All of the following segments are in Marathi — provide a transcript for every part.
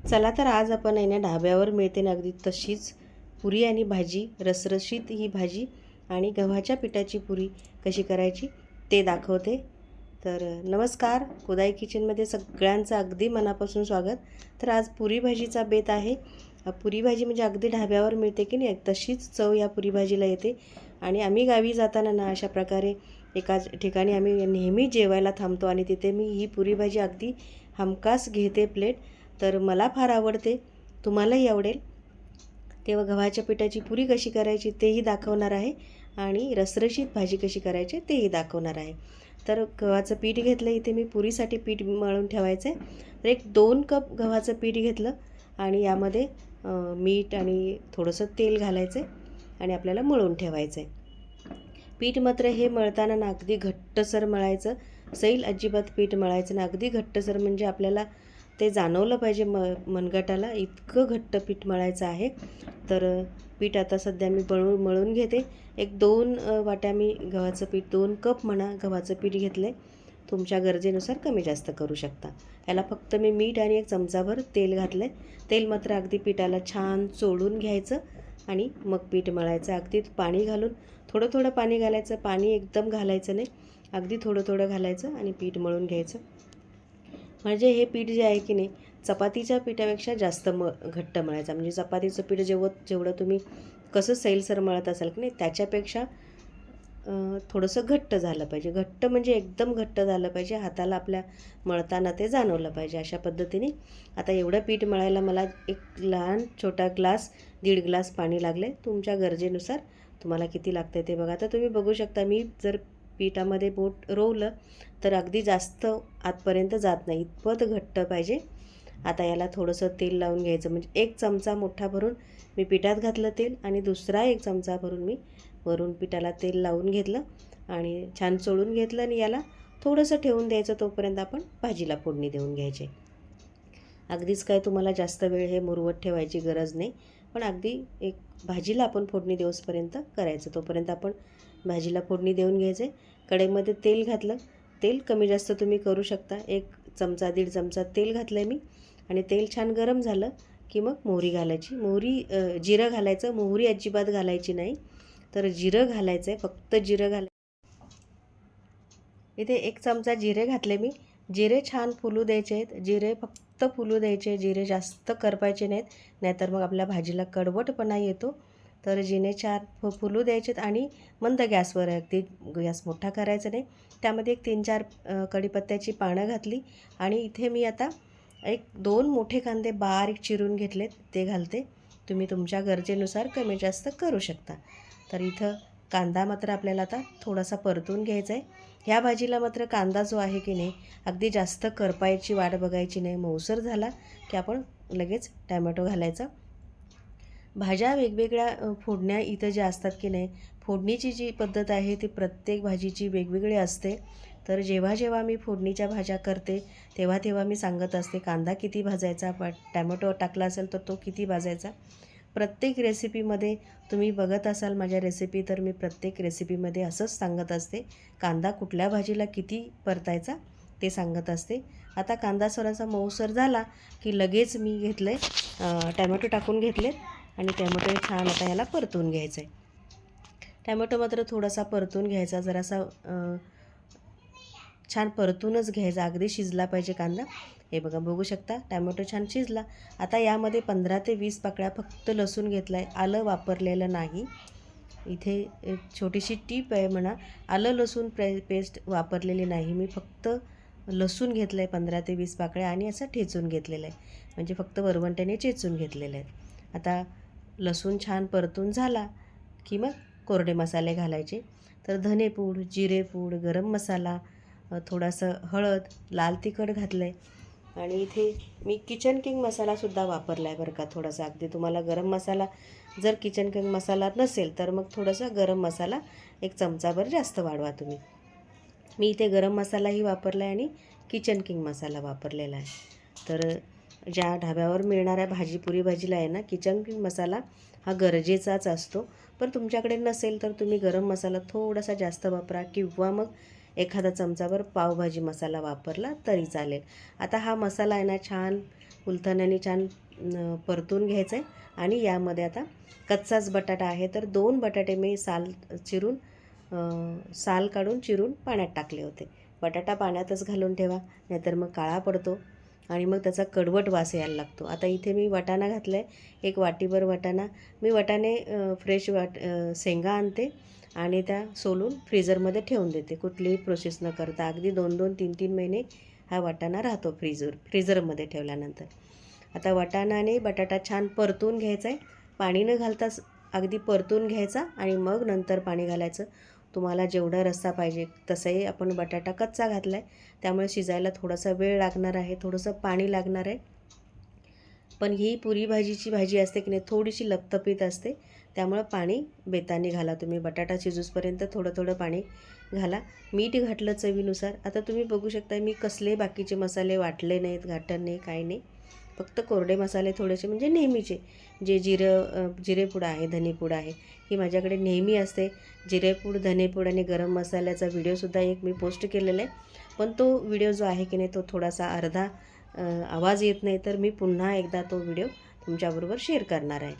चला तर आज आपण आहे ना ढाब्यावर मिळते ना अगदी तशीच पुरी आणि भाजी रसरशीत ही भाजी आणि गव्हाच्या पिठाची पुरी कशी करायची ते दाखवते. तर नमस्कार कुदाई किचनमध्ये सगळ्यांचं अगदी मनापासून स्वागत. तर आज पुरी भाजीचा बेत आहे. पुरी भाजी म्हणजे अगदी ढाब्यावर मिळते की नाही तशीच चव या पुरी भाजीला येते. आणि आम्ही गावी जाताना ना अशा प्रकारे एका ठिकाणी आम्ही नेहमी जेवायला थांबतो आणि तिथे मी ही पुरी भाजी अगदी हमखास घेते प्लेट तर मला फार आवडते. तुम्हालाही आवडेल. तेव्हा गव्हाच्या पिठाची पुरी कशी करायची तेही दाखवणार आहे आणि रसरशीत भाजी कशी करायची तेही दाखवणार आहे. तर गव्हाचं पीठ घेतलं इथे मी पुरीसाठी पीठ मळून ठेवायचं आहे तर एक दोन कप गव्हाचं पीठ घेतलं आणि यामध्ये मीठ आणि थोडंसं तेल घालायचं आहे आणि आपल्याला मळून ठेवायचं आहे पीठ मात्र हे मळताना ना अगदी घट्टसर मळायचं. सैल अजिबात पीठ मळायचं ना अगदी घट्टसर म्हणजे आपल्याला ते जाणवलं पाहिजे म मनगटाला. इतकं घट्ट पीठ मळायचं आहे. तर पीठ आता सध्या मी मळून मळून घेते. एक दोन वाट्या मी गव्हाचं पीठ दोन कप म्हणा गव्हाचं पीठ घेतलं आहे तुमच्या गरजेनुसार कमी जास्त करू शकता. याला फक्त मी मीठ आणि एक चमचाभर तेल घातलं आहे तेल मात्र अगदी पिठाला छान चोळून घ्यायचं आणि मग पीठ मळायचं. अगदी पाणी घालून थोडं थोडं पाणी घालायचं. पाणी एकदम घालायचं नाही. अगदी थोडं थोडं घालायचं आणि पीठ मळून घ्यायचं. म्हणजे हे पीठ जे आहे की नाही चपातीच्या पिठापेक्षा जास्त म घट्ट मळायचं. म्हणजे चपातीचं पीठ जेव्हा जेवढं तुम्ही कसं सैलसर मळत असाल की नाही त्याच्यापेक्षा थोडंसं घट्ट झालं पाहिजे. घट्ट म्हणजे एकदम घट्ट झालं पाहिजे. हाताला आपल्या मळताना ते जाणवलं पाहिजे अशा पद्धतीने. आता एवढं पीठ मळायला मला एक लहान छोटा ग्लास दीड ग्लास पाणी लागले. तुमच्या गरजेनुसार तुम्हाला किती लागतं ते बघा. आता तुम्ही बघू शकता मी जर पिठामध्ये बोट रोवलं तर अगदी जास्त आतपर्यंत जात नाही. इतपत घट्ट पाहिजे. आता याला थोडंसं तेल लावून घ्यायचं. म्हणजे एक चमचा मोठा भरून मी पिठात घातलं तेल आणि दुसरा एक चमचा भरून मी वरून पिठाला तेल लावून घेतलं आणि छान चोळून घेतलं आणि याला थोडंसं ठेवून द्यायचं तोपर्यंत आपण भाजीला फोडणी देऊन घ्यायची. अगदीच काय तुम्हाला जास्त वेळ हे मुरवत ठेवायची गरज नाही. पण अगदी एक भाजीला आपण फोडणी देऊसपर्यंत करायचं. तोपर्यंत आपण भाजीला फोडणी देऊन घ्यायचं. आहे कढईमध्ये तेल घातलं. तेल कमी जास्त तुम्ही करू शकता. एक चमचा दीड चमचा तेल घातलं आहे मी. आणि तेल छान गरम झालं की मग मोहरी घालायची. मोहरी जिरं घालायचं. मोहरी अजिबात घालायची नाही. तर जिरं घालायचं आहे फक्त जिरं घालाय इथे एक चमचा जिरे घातले मी. जिरे छान फुलू द्यायचे आहेत. जिरे फक्त फुलू द्यायचे जिरे जास्त करपायचे नाहीत. नाहीतर मग आपल्या भाजीला कडवटपणा येतो. तर जिने चार फ फुलू द्यायचे आहेत आणि मंद गॅसवर अगदी गॅस मोठा करायचा नाही. त्यामध्ये एक तीन चार कडीपत्त्याची कढीपत्त्याची पानं घातली आणि इथे मी आता एक दोन मोठे कांदे बारीक चिरून घेतलेत ते घालते. तुम्ही तुमच्या गरजेनुसार कमी जास्त करू शकता. तर इथं कांदा मात्र आपल्याला आता थोडासा परतून घ्यायचा आहे. ह्या भाजीला मात्र कांदा जो आहे की नाही अगदी जास्त करपायची वाट बघायची नाही. मऊसर झाला की आपण लगेच टॅमॅटो घालायचा. भाज्या वेगवेगळ्या फोडण्या इथं ज्या असतात की नाही फोडणीची जी पद्धत आहे ती प्रत्येक भाजीची वेगवेगळी असते. तर जेव्हा जेव्हा मी फोडणीच्या भाज्या करते तेव्हा तेव्हा मी सांगत असते कांदा किती भाजायचा प टॅमॅटो टाकला असेल तर तो किती भाजायचा? प्रत्येक रेसिपीमध्ये तुम्ही बघत असाल माझ्या रेसिपी तर मी प्रत्येक रेसिपीमध्ये असंच सांगत असते कांदा कुठल्या भाजीला किती परतायचा ते सांगत असते. आता कांदा थोडासा मऊसर झाला की लगेच मी घेतलं आहे टॅमॅटो टाकून घेतले आणि टॅमॅटो छान आता ह्याला परतून घ्यायचं आहे टॅमॅटो मात्र थोडासा परतून घ्यायचा जरासा छान परतूनच घ्यायचा अगदी शिजला पाहिजे कांदा. हे बघा बघू शकता टॅमॅटो छान शिजला. आता यामध्ये पंधरा ते वीस पाकळ्या फक्त लसूण घेतला आहे आलं वापरलेलं नाही. इथे एक छोटीशी टीप आहे म्हणा आलं लसूण पे पेस्ट वापरलेली नाही. मी फक्त लसूण घेतलं आहे पंधरा ते वीस पाकळ्या आणि असं ठेचून घेतलेलं आहे. म्हणजे फक्त वरवंट्याने चेचून घेतलेलं आहे. आता लसूण छान परतून झाला की मग कोरडे मसाले घालायचे. तर धनेपूड जिरेपूड गरम मसाला थोडासा हळद लाल तिखट घातलं आहे आणि इथे मी किचन किंग मसालासुद्धा वापरला आहे बरं का थोडासा. अगदी तुम्हाला गरम मसाला जर किचन किंग मसाला नसेल तर मग थोडासा गरम मसाला एक चमचाभर जास्त वाढवा तुम्ही. मी इथे गरम मसालाही वापरला आहे आणि किचन किंग मसाला वापरलेला आहे. तर ज्या ढाब्यावर मिळणाऱ्या भाजी पुरी भाजीला आहे ना किचन किंग मसाला हा गरजेचाच असतो. पण तुमच्याकडे नसेल तर तुम्ही गरम मसाला थोडासा जास्त वापरा किंवा मग एखादा चमचावर पावभाजी मसाला वापरला तरी चालेल. आता हा मसाला आहे ना छान उलथण्याने छान परतून घ्यायचा आहे आणि यामध्ये आता कच्चाच बटाटा आहे तर दोन बटाटे मी साल चिरून साल काढून चिरून पाण्यात टाकले होते. बटाटा पाण्यातच घालून ठेवा नाहीतर मग काळा पडतो. आणि मग त्याचा कडवट वास यायला लागतो. आता इथे मी वाटाणा घातला आहे एक वाटीभर वाटाणा. मी वाटाणे फ्रेश वाट शेंगा आणते आणि त्या सोलून फ्रीजरमध्ये ठेवून देते. कुठलीही प्रोसेस न करता. अगदी दोन दोन तीन तीन महिने हा वाटाणा राहतो फ्रीजर फ्रीझरमध्ये ठेवल्यानंतर. आता वाटाणा आणि बटाटा छान परतून घ्यायचा आहे पाणी न घालताच अगदी परतून घ्यायचा आणि मग नंतर पाणी घालायचं. तुम्हाला जेवढा रस्सा पाहिजे तसंही आपण बटाटा कच्चा घातला आहे त्यामुळे शिजायला थोडासा वेळ लागणार आहे थोडंसं पाणी लागणार आहे. पण ही पुरी भाजीची भाजी असते की नाही थोडीशी लपतपीत असते. त्यामुळं पाणी बेताने घाला तुम्ही. बटाटा शिजूसपर्यंत थोडं थोडं पाणी घाला. मीठ घातलं चवीनुसार. आता तुम्ही बघू शकता मी कसले बाकीचे मसाले वाटले नाहीत घाटण नाही काही नाही. फक्त कोरडे मसाले थोडेसे म्हणजे नेहमीचे. जे जिरं जिरेपूड आहे धनेपूड आहे ही माझ्याकडे नेहमी असते. जिरेपूड धनेपूड आणि गरम मसाल्याचा व्हिडिओसुद्धा एक मी पोस्ट केलेला आहे. पण तो व्हिडिओ जो आहे की नाही तो थोडासा अर्धा आवाज येत नाही तर मी पुन्हा एकदा तो व्हिडिओ तुमच्याबरोबर शेअर करणार आहे.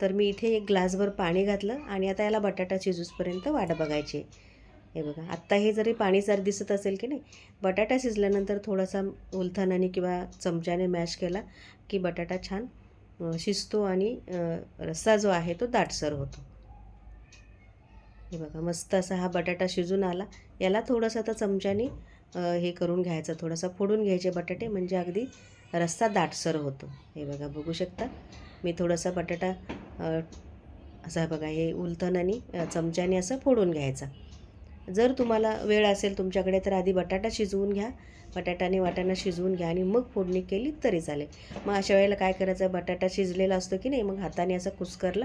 तर मी इथे एक ग्लासभर पाणी घातलं आणि आता याला बटाटा शिजूसपर्यंत वाट बघायची आहे. हे बघा आत्ता हे जरी पाणी जर दिसत असेल की नाही बटाटा शिजल्यानंतर थोडासा उलथानाने किंवा चमच्याने मॅश केला की बटाटा छान शिजतो आणि रस्सा जो आहे तो दाटसर होतो. हे बघा मस्त असा हा बटाटा शिजून आला. याला थोडंसं आता चमच्याने हे करून घ्यायचं. थोडासा फोडून घ्यायचे बटाटे म्हणजे अगदी रस्सा दाटसर होतो. हे बघा बघू शकता. मी थोडासा बटाटा असा बघा हे उलथन आणि चमच्याने असं फोडून घ्यायचा. जर तुम्हाला वेळ असेल तुमच्याकडे तर आधी बटाटा शिजवून घ्या. बटाट्याने वाटाणा शिजवून घ्या आणि मग फोडणी केली तरी चालेल. मग अशा वेळेला काय करायचं बटाटा शिजलेला असतो की नाही मग हाताने असा कुस्करला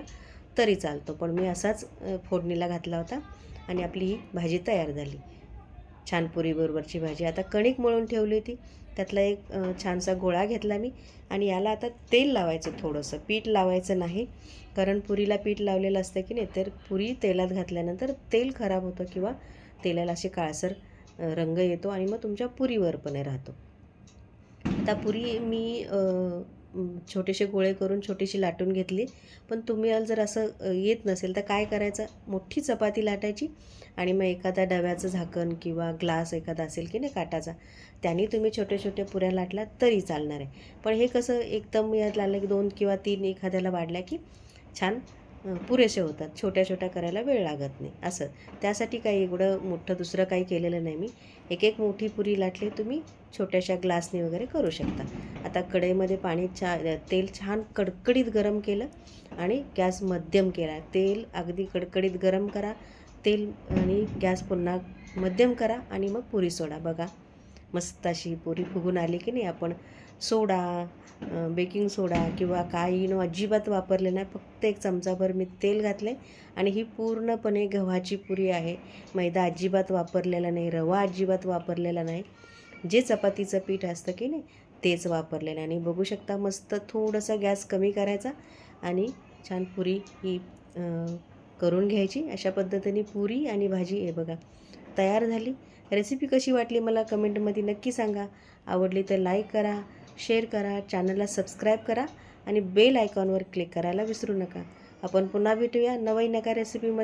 तरी चालतो. पण मी असाच फोडणीला घातला होता आणि आपली ही भाजी तयार झाली. छान पुरीबरोबरची भाजी. आता कणिक मळून ठेवली होती. त्यातला एक छानसा गोळा घेतला मी. आणि याला आता तेल लावायचं थोडंसं. पीठ लावायचं नाही. कारण पुरीला पीठ लावलेलं असतं की नाही तर पुरी तेलात घातल्यानंतर तेल खराब होतं किंवा तेलाला असे काळसर रंग येतो आणि मग तुमच्या पुरीवर पण राहतो. आता पुरी मी छोटेसे गोळे करून छोटीशी लाटून घेतली. पण तुम्ही जर असं येत नसेल तर काय करायचं? मोठी चपाती लाटायची आणि मग एखादा डव्याचं झाकण किंवा ग्लास एखादा असेल की नाही काटाचा त्याने तुम्ही छोट्या छोट्या पुऱ्या लाटल्या तरी चालणार आहे. पण हे कसं एकदम यात लागलं की दोन किंवा तीन एखाद्याला वाढल्या की छान पुरेसे होतात. छोट्या छोट्या करायला वेळ लागत नाही. असं. त्यासाठी काही एवढं मोठं दुसरं काही केलेलं नाही मी. एक एक मोठी पुरी लाटली तुम्ही छोट्याशा ग्लासने वगैरे करू शकता. आता कढईमध्ये पाणी छा तेल छान कडकडीत गरम केलं आणि गॅस मध्यम केला. तेल अगदी कडकडीत गरम करा. तेल आणि गॅस पुन्हा मध्यम करा आणि मग पुरी सोडा. बघा. मस्त अशी पुरी फुगून आली की नाही आपण सोडा बेकिंग सोडा किंवा काही नो अजिबात वापरले नाही. फक्त एक चमचाभर मी तेल घातले आणि ही पूर्णपणे गव्हाची पुरी आहे. मैदा अजिबात वापरलेला नाही रवा अजिबात वापरलेला नाही. जे चपातीचं पीठ असतं की नाही तेच वापरलेलं आहे. आणि बघू शकता मस्त थोडंसं गॅस कमी करायचा आणि छान पुरी ही करून घ्यायची. अशा पद्धतीने पुरी आणि भाजी हे बघा तयार झाली. रेसिपी कशी वाटली मला कमेंटमध्ये नक्की सांगा. आवडली तर लाईक करा. शेअर करा चॅनलला सबस्क्राईब करा आणि बेल आयकॉनवर क्लिक करायला विसरू नका. आपण पुन्हा भेटूया नवई नका रेसिपीमध्ये